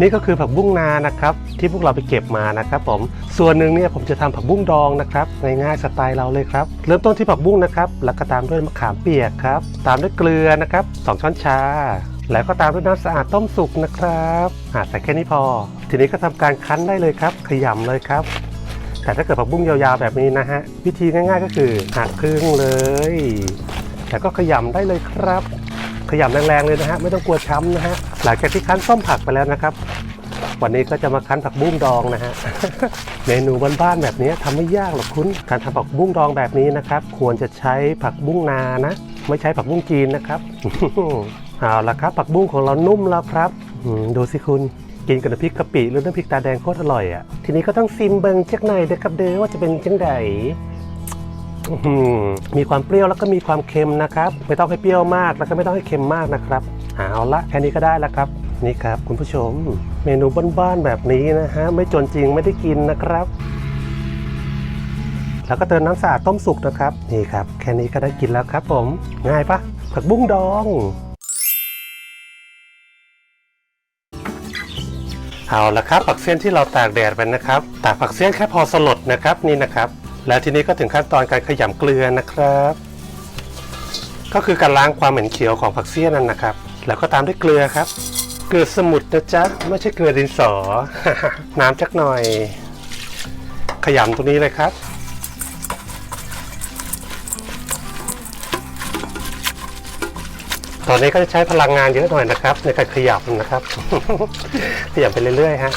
นี่ก็คือผักบุ้งนานะครับ ที่พวกเราไปเก็บมานะครับผมส่วนหนึ่งเนี่ยผมจะทำผักบุ้งดองนะครับง่ายๆสไตล์เราเลยครับ เริ่มต้นที่ผักบุ้งนะครับ แล้วก็ตามด้วยมะขามเปียกครับ ตามด้วยเกลือนะครับสองช้อนชา แล้วก็ตามด้วยน้ำสะอาดต้มสุกนะครับอาใส่แค่นี้พอ ทีนี้ก็ทำการคั้นได้เลยครับ ขยำเลยครับ แต่ถ้าเกิดผักบุ้งยาวๆแบบนี้นะฮะวิธีง่าย ๆ ก็คือหักครึ่งเลยแล้วก็ขยำได้เลยครับ ขยำแรงๆเลยนะฮะไม่ต้องกลัวช้ำนะฮะหลังจากที่คั้นส้มผักไปแล้วนะครับ วันนี้ก็จะมาคั้นผักบุ้งดองนะฮะเมนูบ้านๆแบบนี้ทำไม่ยากหรอกคุณการทำผักบุ้งดองแบบนี้นะครับ ควรจะใช้ผักบุ้งนานะ ไม่ใช้ผักบุ้งจีนนะครับเอาละครับผักบุ้งของเรานุ่มแล้วครับดูสิคุณกินกับน้ำพริกกะปิหรือน้ำพริกตาแดงโคตรอร่อยอะทีนี้ก็ต้องซิมเบิงจักหน่อยเด้อครับเด้อว่าจะเป็นเจังได มีความเปรี้ยวแล้วก็มีความเค็มนะครับ ไม่ต้องให้เปรี้ยวมากแล้วก็ไม่ต้องให้เค็มมากนะครับเอาละแค่นี้ก็ได้แล้วครับนี่ครับคุณผู้ชม เมนูบ้านๆแบบนี้นะฮะไม่จนจริงไม่ได้กินนะครับ แล้วก็เติมน้ำสะอาดต้มสุกนะครับนี่ครับ แค่นี้ก็ได้กินแล้วครับ ผมง่ายปะผักบุ้งดอง เอาละครับผักเสี้ยนที่เราตากแดดไปนะครับ ตากผักเสี้ยนแค่พอสลดนะครับนี่นะครับ แล้วทีนี้ก็ถึงขั้นตอนการขยำเกลือนะครับ ก็คือการล้างความเหม็นเขียวของผักเสี้ยนนั่นนะครับ แล้วก็ตามด้วยเกลือครับ เกลือสมุทรนะจ๊ะไม่ใช่เกลือดินสอ น้ำจักหน่อย ขยำตรงนี้เลยครับตอนนี้ก็จะใช้พลังงานเยอะหน่อยนะครับ ในการขยับนะครับ ขยับไปเรื่อยๆฮะ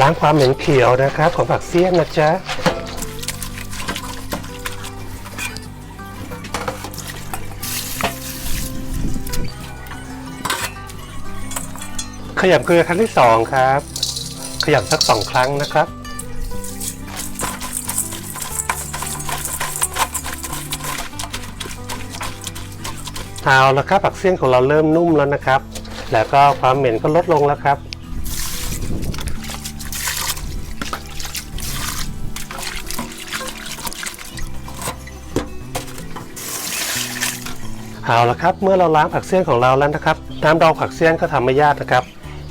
ล้างความเหม็นเขียวนะครับ ของผักเสี้ยนนะจ๊ะ ขยำเกลือครั้งที่สองครับ ขยำสักสองครั้งนะครับ เอาละครับผักเสี้ยนของเราเริ่มนุ่มแล้วนะครับ แล้วก็ความเหม็นก็ลดลงแล้วครับเอาละครับ เมื่อเราล้างผักเสี้ยนของเราแล้วนะครับ น้ำดองผักเสี้ยนก็ทำไม่ยากนะครับ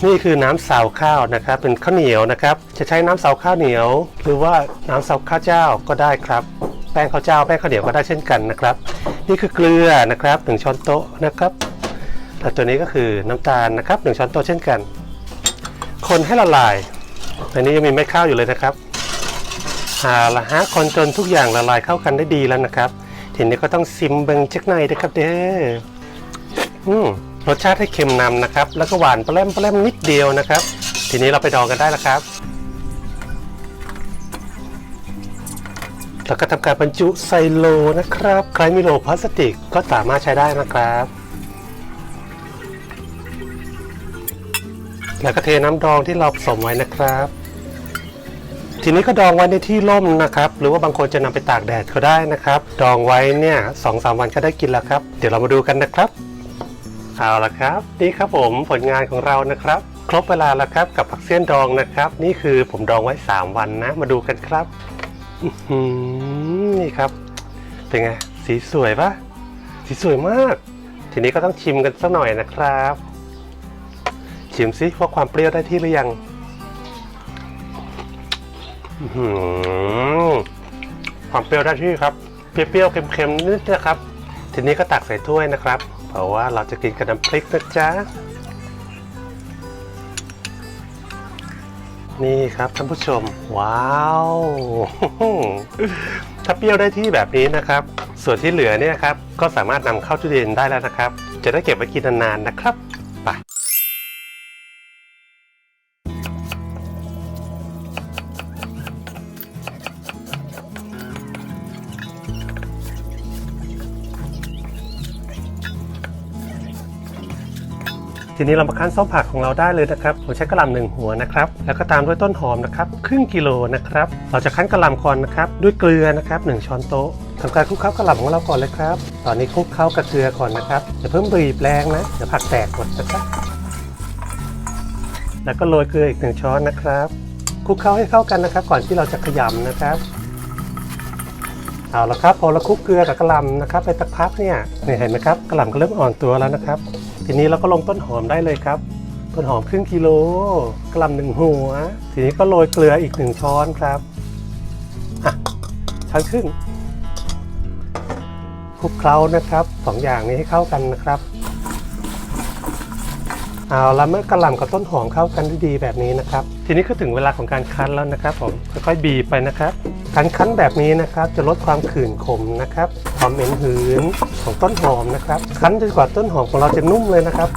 นี่คือน้ำสาวข้าวนะครับ เป็นข้าวเหนียวนะครับ จะใช้น้ำสาวข้าวเหนียว หรือว่าน้ำสาวข้าวเจ้าก็ได้ครับ แป้งข้าวเจ้าแป้งข้าวเหนียวก็ได้เช่นกันนะครับ นี่คือเกลือนะครับหนึ่งช้อนโต๊ะนะครับและตัวนี้ก็คือน้ำตาลนะครับหนึ่งช้อนโต๊ะเช่นกัน คนให้ละลายอันนี้ยังมีเม็ดข้าวอยู่เลยนะครับเอาละฮะคนจนทุกอย่างละลายเข้ากันได้ดีแล้วนะครับทีนี้ก็ต้องซิมเบิงจักหน่อยนะครับเด้ออืม รสชาติให้เค็มนำนะครับ แล้วก็หวานปลาแรมปลาแรมนิดเดียวนะครับ ทีนี้เราไปดองกันได้แล้วครับแล้วก็ทำการบรรจุใส่โลนะครับ ใครมีโหลพลาสติกก็สามารถใช้ได้นะครับ แล้วก็เทน้ำดองที่เราผสมไว้นะครับ ทีนี้ก็ดองไว้ในที่ร่มนะครับ หรือว่าบางคนจะนำไปตากแดดก็ได้นะครับ ดองไว้เนี่ยสองสามวันก็ได้กินแล้วครับ เดี๋ยวเรามาดูกันนะครับ เอาละครับ นี่ครับผมผลงานของเรานะครับ ครบเวลาแล้วครับกับผักเสี้ยนดองนะครับ นี่คือผมดองไว้ 3 วันนะ มาดูกันครับนี่ครับ เป็นไงสีสวยปะสีสวยมาก ทีนี้ก็ต้องชิมกันสักหน่อยนะครับ ชิมซิว่าความเปรี้ยวได้ที่หรือยังความเปรี้ยวได้ที่ครับเปรี้ยวๆเค็มๆนิดนะครับ ทีนี้ก็ตักใส่ถ้วยนะครับ เพราะว่าเราจะกินกับน้ำพริกนะจ๊ะ นี่ครับท่านผู้ชม ว้าว ถ้าเปรี้ยวได้ที่แบบนี้นะครับ ส่วนที่เหลือเนี่ยครับ ก็สามารถนำเข้าตู้เย็นได้แล้วนะครับ จะได้เก็บไว้กินนานๆนะครับ ทีนี้เรามาคั้นส้มผักของเราได้เลยนะครับผมใช้กระหล่ำหนึ่งหัวนะครับ แล้วก็ตามด้วยต้นหอมนะครับครึ่งกิโลนะครับ เราจะคั้นกระหล่ำก่อนนะครับด้วยเกลือนะครับหนึ่งช้อนโต๊ะทำการคลุกเคล้ากระหล่ำของเราก่อนเลยครับ ตอนนี้คลุกเคล้ากับเกลือก่อนนะครับอย่าเพิ่มบีบแรงนะเดี๋ยวผักแตกหมดนะครับ แล้วก็โรยเกลืออีกหนึ่งช้อนนะครับคลุกเคล้าให้เข้ากันนะครับ ก่อนที่เราจะขยำนะครับ เอาละครับพอเราคลุกเกลือกับกระหล่ำนะครับไปสักพักเนี่ยเนี่ยเห็นไหมครับกระหล่ำก็เริ่มอ่อนตัวแล้วนะครับ ทีนี้เราก็ลงต้นหอมได้เลยครับต้นหอมครึ่งกิโลกระหลำหนึ่งหัว ทีนี้ก็โรยเกลืออีกหนึ่งช้อนครับอะช้อนครึ่งคลุกเคล้านะครับสองอย่างนี้ให้เข้ากันนะครับเอาแล้วเมื่อกระหล่ำกับต้นหอมเข้ากันด้ดีแบบนี้นะครับ ทีนี้ก็ถึงเวลาของการคั้นแล้วนะครับผมค่อยๆบีบไปนะครับ การคั้นแบบนี้นะครับจะลดความขื่นขมนะครับความเหม็นหืนของต้นหอมนะครับคั้นจนกว่าต้นหอมของเราจะนุ่มเลยนะครับ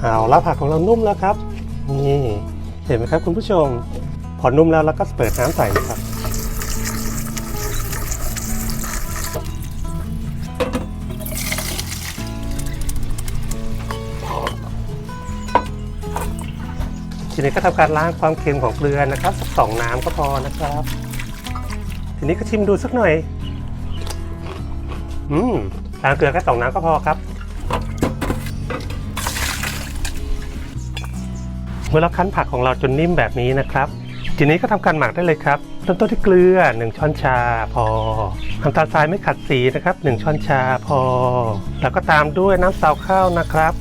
เอาละผักของเรานุ่มแล้วครับ นี่เห็นไหมครับคุณผู้ชม พอนุ่มแล้วเราก็เปิดน้ำใส่ครับ ทีนี้ก็ทำการล้างความเค็มของเกลือนะครับสักสองน้ำก็พอนะครับ ทีนี้ก็ชิมดูสักหน่อย อืมล้างเกลือแค่สองน้ำก็พอครับ เมื่อเราคั้นผักของเราจนนิ่มแบบนี้นะครับ ทีนี้ก็ทำการหมักได้เลยครับเริ่มต้นที่เกลือ 1 ช้อนชาพอน้ำตาลทรายไม่ขัดสีนะครับ 1 ช้อนชาพอ แล้วก็ตามด้วยน้ำซาวข้าวนะครับ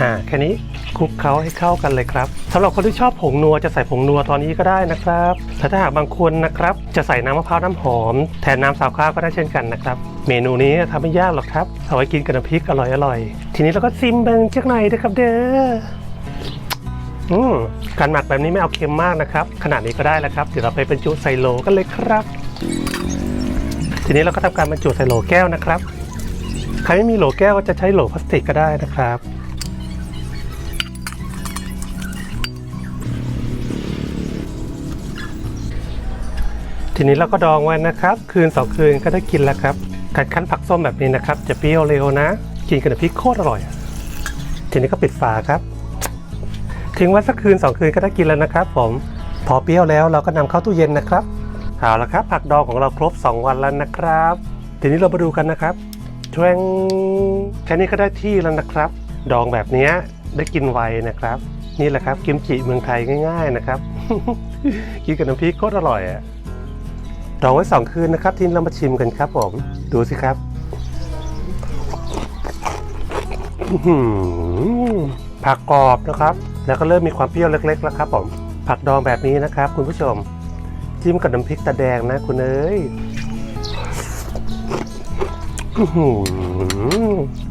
อ่าแค่นี้ คลุกเคล้าให้เข้ากันเลยครับสำหรับคนที่ชอบผงนัวจะใส่ผงนัวตอนนี้ก็ได้นะครับแต่ถ้าหากบางคนนะครับจะใส่น้ำมะพร้าวน้ำหอม แทนน้ำสาวข้าวก็ได้เช่นกันนะครับ เมนูนี้ทำไม่ยากหรอกครับเอาไว้กินกับน้ำพริกอร่อยๆทีนี้เราก็ซิมเบิงจักหน่อยนะครับเด้ออืมการหมักแบบนี้ไม่เอาเค็มมากนะครับ ขนาดนี้ก็ได้แล้วครับเดี๋ยวเราไปบรรจุใส่โหลกันเลยครับ ทีนี้เราก็ทำการบรรจุใส่โหลแก้วนะครับ ใครไม่มีโหลแก้วก็จะใช้โหลพลาสติกก็ได้นะครับ ทีนี้เราก็ดองไว้นะครับ คืนสองคืนก็ได้กินแล้วครับการคั้นผักส้มแบบนี้นะครับ จะเปรี้ยวเร็วนะ กินกับน้ำพริกโคตรอร่อย ทีนี้ก็ปิดฝาครับทิ้งไว้สักคืน2คืนก็ได้กินแล้วนะครับ ผมพอเปรี้ยวแล้วเราก็นำเข้าตู้เย็นนะครับเอาละครับ ผักดองของเราครบ 2 วันแล้วนะครับ ทีนี้เรามาดูกันนะครับแชวงแค่นี้ก็ได้ที่แล้วนะครับ ดองแบบนี้ได้กินไวนะครับ นี่แหละครับกิมจิเมืองไทยง่าย ๆนะครับ กินกับน้ำพริกโคตรอร่อยอะ ดองไว้2คืนนะครับทีนี้เรามาชิมกันครับผมดูสิครับผักกรอบนะครับ แล้วก็เริ่มมีความเปรี้ยวเล็กๆแล้วครับผมผักดองแบบนี้นะครับ คุณผู้ชม จิ้มกับน้ำพริกตาแดงนะคุณเอ้ย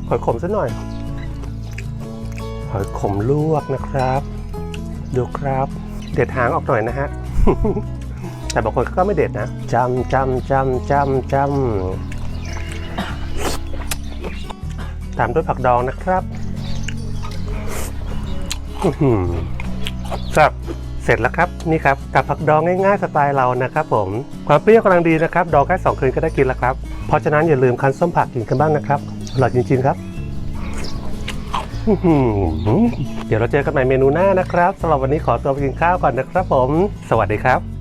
หอยขมซะหน่อย หอยขมลวกนะครับ ดูครับ เด็ดหางออกหน่อยนะฮะ แต่บางคนก็ไม่เด็ดนะจำจำจำจำจำตามด้วยผักดองนะครับครับเสร็จแล้วครับนี่ครับกับผักดองง่ายๆสไตล์เรานะครับผมความเปรี้ยวกำลังดีนะครับ ดองแค่สองคืนก็ได้กินแล้วครับ เพราะฉะนั้นอย่าลืมคั้นส้มผักกินกันบ้างนะครับอร่อยจริงๆครับเดี๋ยวเราเจอกันใหม่เมนูหน้านะครับสำหรับวันนี้ขอตัวไปกินข้าวก่อนนะครับผม สวัสดีครับ